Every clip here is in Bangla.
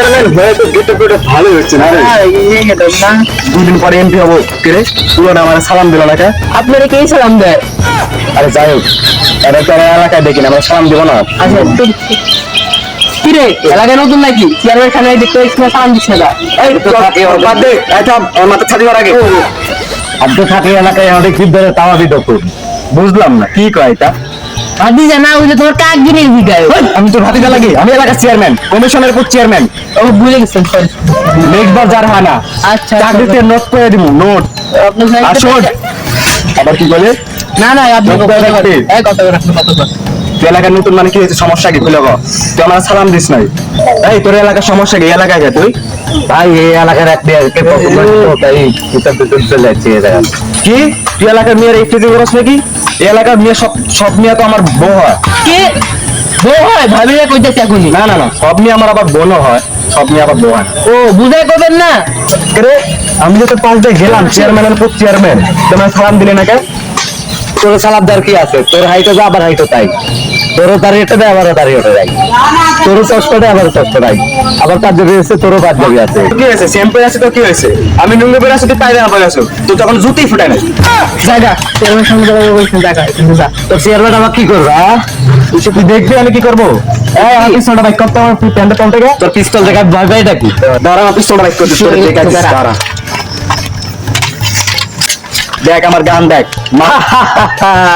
চেয়ারম্যান হয়ে তো গেটে গেটে ভালো হচ্ছে না দুদিন পরে এমপি হব কে রে? তুলনা আমার সালাম দিল না কে? আপনারা কে সালাম দেয়? আরে যাই হোক এটা তো আমার এলাকায় দেখি না আমরা সালাম দিব না। আচ্ছা তো কি রে এলাকায় নতুন নাকি? চেয়ারম্যান খানে দেখতে পাচ্ছি না সালাম দিচ্ছে না। এই তো বাদ দে এটা আমার মাথা করার আগে। আব্দুল থাকে এলাকায় আমাদের কি ধরে তাওয়া দিত বুঝলাম না কি কয় এটা? তোমার কাক ভিগায় আমি তো ভাতিজা লাগি আমি এলাকার চেয়ারম্যান কমিশনের উপর চেয়ারম্যান ও ভুলে গেছেন সরি বার হানা আচ্ছা চাকরিতে নোট করে দিব নোট আপনার সাথে- আসুন আবার কি বলে না না আপনি এই করে আপনি তুই এলাকার নতুন মানে কি হয়েছে সমস্যা কি খুলে গো তুই আমার সালাম দিস নাই এই তোর এলাকার সমস্যা কি এলাকায় গে তুই ভাই এই এলাকার এক। কি তুই এলাকার মেয়ের একটু করস নাকি এই এলাকার মেয়ে সব সব মেয়ে তো আমার বউ হয়। কে? বউ হয়? ভাবিরা কইতেছে এখনই। না না না সব মেয়ে আমার আবার বোনও হয় সব মেয়ে আবার বউ হয়। ও বুঝাই করবেন না? রে? আমি যে তো দিয়ে গেলাম চেয়ারম্যানের চেয়ারম্যান তোমার সালাম দিলে না কে? তোর সালাদ দেওয়ার কি আছে? তোর হাইটও যা আবার হাইটও তাই। তোরও দাঁড়িয়েটা দেয় আবারও দাঁড়িয়েটা দেয়। তোরও কষ্ট দেয় আবারও কষ্ট দেয়। আবার কার্যকরী আছে তোরও কার্যকরী আছে। কি হয়েছে? শ্যাম্পু আছে তো কি হয়েছে? আমি নুঙ্গি পরে আছি তুই পায়রা পরে আছো। তুই তখন জুতেই ফুটাই নাই। জায়গা চেয়ারম্যান দাঁড়িয়ে বলছেন জায়গা কিন্তু চেয়ারম্যান আবার কি করবে হ্যাঁ? তুই দেখবি আমি কি করব। এই আমার পিস্তলটা বাইক করতে আমার প্যান্টটা তোর পিস্তল জায়গায় ভয় পাই দাঁড়া আমার পিস্তলটা বাইক করতে তোর দেখে দাঁড়া। দেখ আমার গান দেখ মা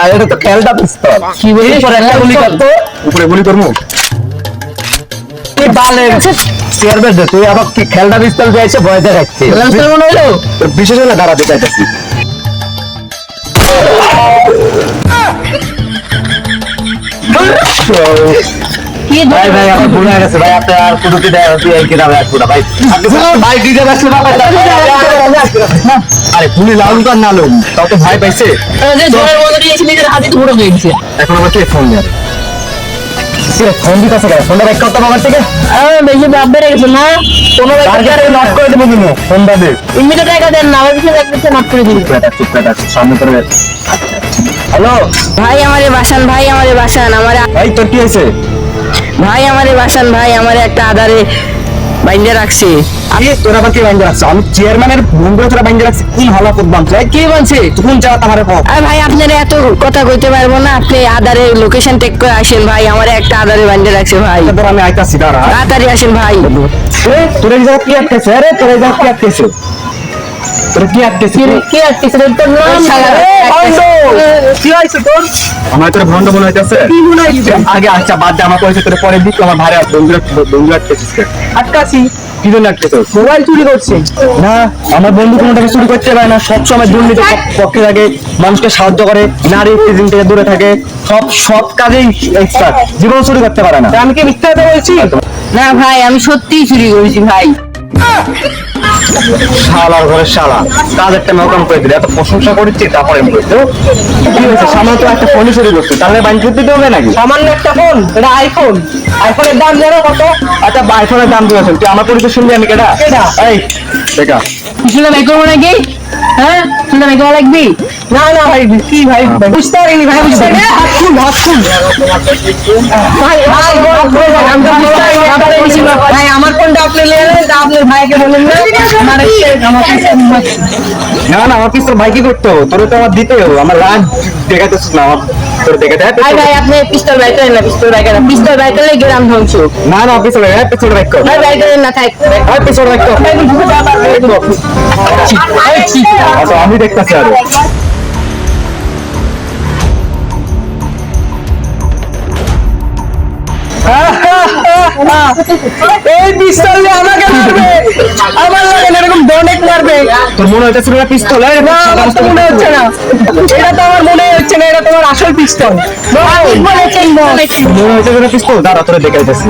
এটা তো খেলটা পিস্তল কি বলিস এরপর একটা গুলি করতো উপরে গুলি করব তুই বালের আবার কি খেলটা পিস্তল দিয়েছে ভয় দেখাচ্ছি লাস্টের মনে বিশেষ হলে দাঁড়াতে চাইতেছি কি ভাই ভাই আমার ভুল হয়ে গেছে ভাই আপনি আর কুড়ুটি দেয় তুই এই কিতাবে আসব না ভাই ভাই দিতে পারছি না ভাই আরে গুলি লাউন তো না লাউন তাও তো ভয় পাইছে? এখন আবার কে ফোন দেয় ফোন দিতেছে কেন? ফোনটা বাইক করতে আমার থেকে। বেশি ভাব বেড়ে না? কোনো টার্গেটে করে দেবো কিন্তু ফোনটা দে। ইমিডিয়েট টাকা দেন না আমার পিছনে এক নট করে দিন চুপ করে চুপ সামনে করে হ্যালো? ভাই আমারে বাসান ভাই আমারে বাসান আমার এই তোর কি হয়েছে? ভাই আমারে বাসান ভাই আমারে একটা আধারে বাইন্দে রাখছে। আমি তোরা বাকি কি বাইন্দে রাখছো? আমি চেয়ারম্যানের বন্ধু তোরা বাইন্দে রাখছে? কি ভালো করবাম চাই কি বলছে তখন যা কম আর ভাই আপনারা এত কথা কইতে পারব না। আপনি আধারে লোকেশন টেক করে আসেন ভাই। আমার একটা আধারে বাইন্দে রাখছে ভাই। তারপর আমি আইতাছি দাঁড়া। তাড়াতাড়ি আসেন ভাই। তোরা যা কি আটকেছে? আরে তোরা যা কি আটকেছে? আগে আচ্ছা বাদ দে আমার তোর পরে দিক আমার ভাড়া বন্ধুরা বন্ধুরা আটকেছিস কেন? আটকাছি। কি জন্য আটকেছিস? মোবাইল চুরি করছে। না আমার বন্ধু কোনো টাকা চুরি করতে পারে না সবসময় দুর্নীতি পক্ষে থাকে মানুষকে সাহায্য করে নারী প্রেজেন্ট থেকে দূরে থাকে সব সব কাজেই এক্সপার্ট জীবন চুরি করতে পারে না। আমি কি মিথ্যা কথা বলছি? না ভাই আমি সত্যিই চুরি করেছি ভাই। শালার ঘরে শালা। কাজ একটা নকম করে দিলে এত প্রশংসা করেছি তারপরে আমি বলছি কি হয়েছে? সামান্য তো একটা ফোনই চুরি করছে তাহলে বাইন করতে দিতে হবে নাকি? সামান্য একটা ফোন এটা আইফোন আইফোনের দাম জানো কত? আচ্ছা আইফোনের দাম দিয়েছেন তুই আমার পরিচয় শুনবি আমি কেটা কেডা? এই দেখা শুনলাম করব নাকি হ্যাঁ? শুনলাম করা লাগবি? না না ভাই কি ভাই বুঝতে পারিনি ভাই বুঝতে পারিনি হাত খুল হাত খুল ভাই ভাই ভাই। ভাই আমার ফোনটা আপনি আপনার ভাইকে বলেন না আমার না না আমার পিস্তল ভাই কি করতো তোর তো আমার দিতে হবে আমার রাগ দেখাতেছিস না আমার তোর দেখাতে হ্যাঁ, ভাই ভাই আপনি পিস্তল বাইক করেন না পিস্তল বাইক করেন পিস্তল বাইক করলে গ্রাম ধ্বংস না না পিস্তল হ্যাঁ ভাই বাইক করেন না থাক হ্যাঁ পিস্তল রাখ কর আচ্ছা আমি দেখতেছি আর এই পিস্তল দিয়ে আমাকে মারবে। আমার লাগে এরকম ডনেক মারবে। তোর মনে হচ্ছে না পিস্তল? না আমার তো মনে হচ্ছে না। এটা তো আমার মনে হচ্ছে না এটা তোমার আসল পিস্তল। বলেছেন মনে হচ্ছে না পিস্তল? দাঁড়া তোরে দেখাইতেছি।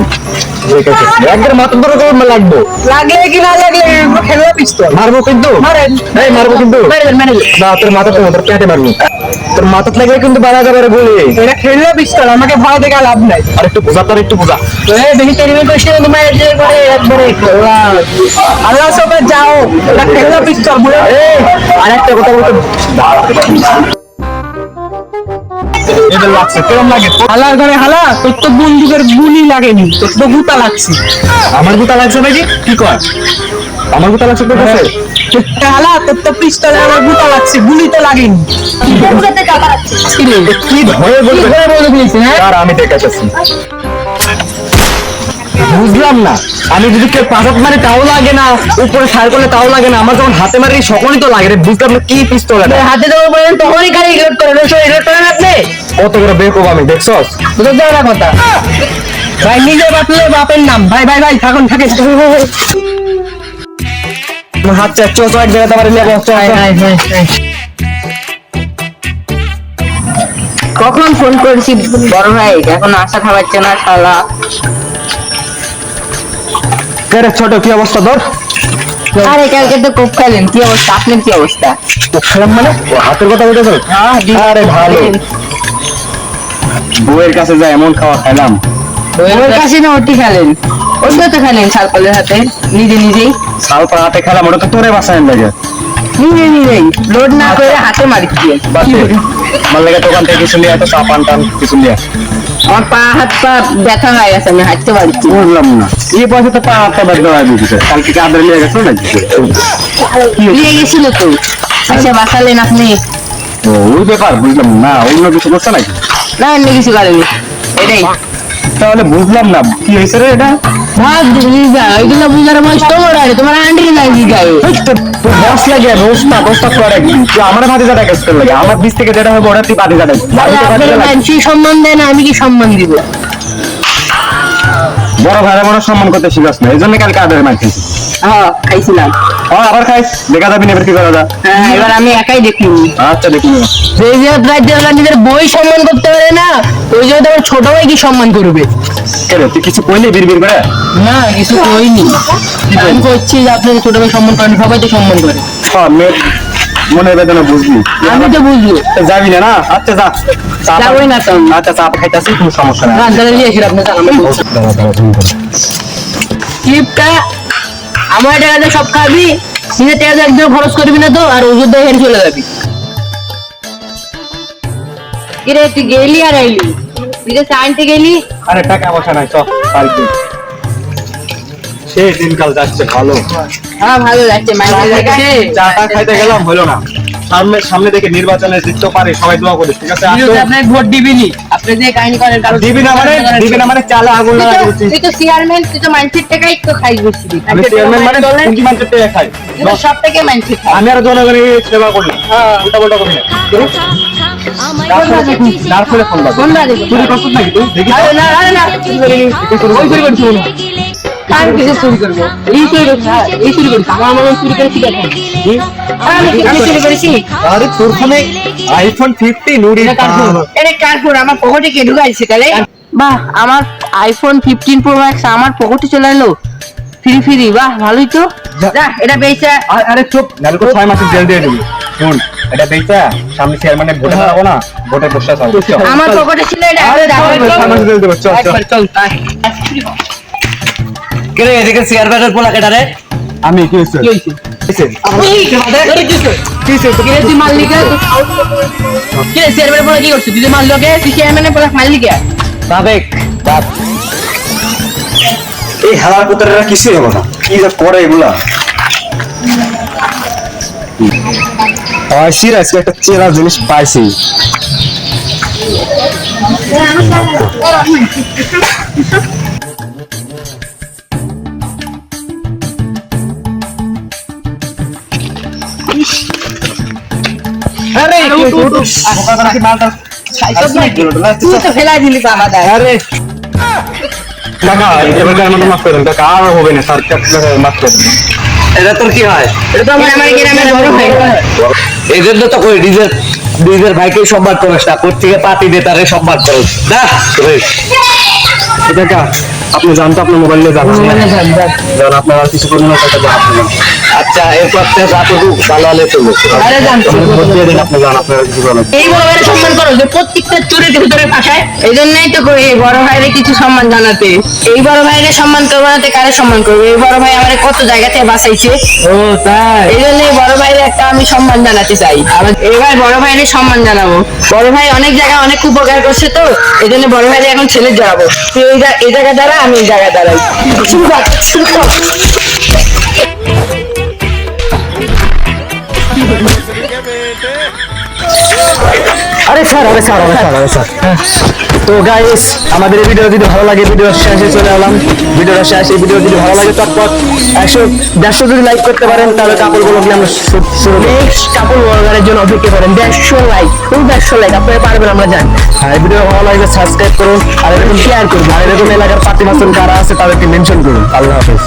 একবার মাথা ধরে তোর লাগবো। লাগলে কি না লাগলে খেলা পিস্তল। মারবো কিন্তু? মারেন। এই মারবো কিন্তু। মারেন মারেন না তোর মাথা তো তোর পেটে মারবো। তোর মাথা লাগলে কিন্তু বাড়া যাবে রে গুলি এটা খেললে পিস্তল আমাকে ভয় দেখা লাভ নাই। আর একটু বোঝা তোর একটু বোঝা। এই দেখি টেলিভিশন কোশ্চেন তোমার যে করে একবারে আল্লাহ সবে যাও এটা খেললে পিস্তল বলে এই আরেকটা কথা বলতে এদের লাগছে কেমন লাগে? হালার ঘরে হালা তোর তো বন্দুকের গুলি লাগেনি তোর তো গুতা লাগছে। আমার গুতা লাগছে নাকি? কি কর আমার গুতা লাগছে তোর কাছে? হালা তোর তো পিস্তলে আমার গুতা লাগছে গুলি তো লাগেনি। কি ধরে কি বলবে? করে বলে দিয়েছে হ্যাঁ? আর আমি দেখাচ্ছি বুঝলাম না। আমি যদি কেউ পাশাত মারি তাও লাগে না উপরে সার করলে তাও লাগে না আমার যখন হাতে মারি সকলই তো লাগে রে বুঝলাম না কি পিস্তল এটা। হাতে দেবো বলেন তখনই গাড়ি রিলোড করে রয়েছে রিলোড করেন আপনি? কত করে বেকুব আমি দেখছস? বুঝতে যাওয়ার কথা ভাই নিজে বাপলে বাপের নাম। ভাই ভাই ভাই থাকুন থাকে হাত চাচ্ছ তো এক জায়গাতে আমার নিয়ে বসছ কখন ফোন করেছি? বড় ভাই এখন আশা খাওয়াচ্ছে না শালা কে রে ছোট কি অবস্থা তোর? আরে কালকে তো কোপ খাইলেন কি অবস্থা? আপনার কি অবস্থা? খেলাম মানে? হাতের কথা বলতে আরে ভালো। বউয়ের কাছে যাই এমন খাওয়া খাইলাম ওর কাছে না ওটি খেলেন ওটা তো খেলেন সালকলের হাতে। নিজে নিজেই। শাল পা হাতে খেলাম ওটা তো তোরে বাসায় লাগে। নিজে নিজেই। লোড না করে হাতে মারিছি বাসে আমার লাগে দোকান থেকে কিছু নিয়ে এত চা পান টান কিছু নিয়ে আমার পা হাত পা ব্যথা হয়ে গেছে আমি হাঁটতে পারছি বুঝলাম না। এই পয়সা তো পা বাদ দেওয়া দিচ্ছে কালকে কি আদর নিয়ে গেছো নাকি? নিয়ে গেছিল তো। আচ্ছা বাঁচালেন আপনি। ওই ব্যাপার বুঝলাম না। অন্য কিছু করছে নাকি? না অন্য কিছু করেনি। এটাই। তাহলে বুঝলাম না কি হয়েছে রে এটা? বুঝার বয়স তোমার আরে তোমার করে। তুই আমার ভাতে কাজ থেকে যেটা হবে ওটা তুই সম্মান দেয় না আমি কি সম্মান দিব? বড় ভাইরা বড় সম্মান করতে শিখাস না এই জন্য কালকে আদরে মার খেয়েছি হ্যাঁ খাইছিলাম। হ্যাঁ আবার খাইস? দেখা যাবি এবার কি করা যা এবার আমি একাই দেখিনি। আচ্ছা দেখি যে যে রাজ্যের নিজের বই সম্মান করতে পারে না ওই জন্য তোমার ছোট ভাই কি সম্মান করবে? তুই কিছু কইলি বিড় বিড় করে? না কিছু কইনি। আমি করছি যে আপনাকে ছোট ভাই সম্মান করেন সবাই তো সম্মান করে। হ্যাঁ মেয়ের বেদনা বুঝলি। আমি তো বুঝব। যাবি না না? আচ্ছা যা। চা পা- না তো। আচ্ছা চা খাইতেছি কোনো সমস্যা নাই। রান্নাটা নিয়ে এসে আপনি আমার টাকাতে সব খাবি নিজের টাকাতে একদম খরচ করবি না তো আর ওষুধ দিয়ে হেরে চলে যাবি। কিরে তুই গেলি আর আইলি? তুই যে গেলি? আরে টাকা পয়সা নাই চল বাড়িতে সেই দিনকাল যাচ্ছে ভালো। হ্যাঁ ভালো লাগছে মাইনে চা টা খাইতে গেলাম হলো না। সামনে সামনে থেকে নির্বাচনে জিততে পারে সবাই দোয়া করিস ঠিক আছে? আপনি ভোট দিবিনি। আপনি যে কাহিনী করেন কারও দিবি না মানে দিবি না মানে চালা আগুন লাগা দিচ্ছিস তুই তো চেয়ারম্যান তুই তো মানুষের টাকাই তো খাই বসি আমি চেয়ারম্যান মানে কোন মানুষের টাকা খাই? সব থেকে মানুষের খাই। আমি আর জনগণের সেবা করলাম উল্টা পাল্টা করি না। ফোন করছিস নাকি তুই? দেখি। আরে না আরে না। মনে হয়। চুরি করব। এই চুরি করছি হ্যাঁ, এই চুরি করছি আমার আমার চুরি করে ঠিক আছে আমি আমি চুরি করেছি। আরে তোর ফোনে আইফোন ফিফটিন উড়ি এটা কার ফোন? আমার পকেটে কে ঢুকাইছে তাহলে? বাহ আমার আইফোন ফিফটিন প্রো ম্যাক্স আমার পকেটে চলে এলো। ফ্রি ফ্রি বাহ ভালোই তো। যা। এটা বেচা। আরে চুপ তো মাসের জেল দিয়ে দিবি। শুন এটা বেচা সামনে চেয়ারম্যানে ভোটে দাঁড়াবো না ভোটে বসে থাকব আমার পকেটে ছিল এটা আরে দাও, ছয় মাসের জেল দেবো চল চল। চল কে এদিকে চেয়ার ব্যাটার পোলা কেটারে আমি কি হয়েছে? কি হয়েছে? বাপ। এই হালার পুত্রেরা কিছুই হবে না? কি যে করে এগুলা? আজকে একটা চেনা জিনিস পাইছি। আর। হবে না স্যার মাফ করে এটা তোর কি হয়? এটা তো আমার আমার গ্রামের বড় ভাই এই তো কই নিজের নিজের ভাইকে সম্মান করিস না কোর থেকে পাতি দিয়ে তারে সম্মান করিস না করিস। আপনি জানতো আপনার মোবাইল নিয়ে যখন আপনার কিছু করবেন না আচ্ছা এরপর থেকে যতটুকু ভালো হলে চলবে আরে দিন আপনি জান আপনার কিছু এই বড় ভাইয়ের সম্মান করো যে প্রত্যেকটা চুরির ভিতরে পাঠায় এই জন্যই তো কই এই বড় ভাইয়ের কিছু সম্মান জানাতে। এই বড় ভাইয়ের সম্মান করব না কারে সম্মান করব? এই বড় ভাই আমার কত জায়গা থেকে বাঁচাইছে। ও তাই? এই জন্য বড় ভাইয়ের একটা আমি সম্মান জানাতে চাই। আবার এবার বড় ভাইয়ের সম্মান জানাব। বড় ভাই অনেক জায়গায় অনেক উপকার করছে তো এই জন্য বড় ভাইয়ের এখন ছেলে জড়াবো। তুই এই জা- এই জায়গায় দাঁড়া আমি এই জায়গায় দাঁড়াই। আরে স্যার আরে স্যার আরে স্যার আরে স্যার। তো গাইস আমাদের এই ভিডিও যদি ভালো লাগে ভিডিও শেষে চলে এলাম। ভিডিওটা শেষ এই ভিডিও যদি ভালো লাগে চটপট একশো দেড়শো যদি লাইক করতে পারেন তাহলে কাপড়গুলো আমরা শুরু নেক্সট কাপড় ওয়ার্কারের জন্য অপেক্ষা করেন। দেড়শো লাইক ফুল দেড়শো লাইক আপনারা পারবেন আমরা জানি। আর এই ভিডিও ভালো লাগলে সাবস্ক্রাইব করুন আর এরকম শেয়ার করুন। আর এরকম এলাকার পাতি মাসুল কারা আছে তাদেরকে মেনশন করুন। আল্লাহ হাফেজ।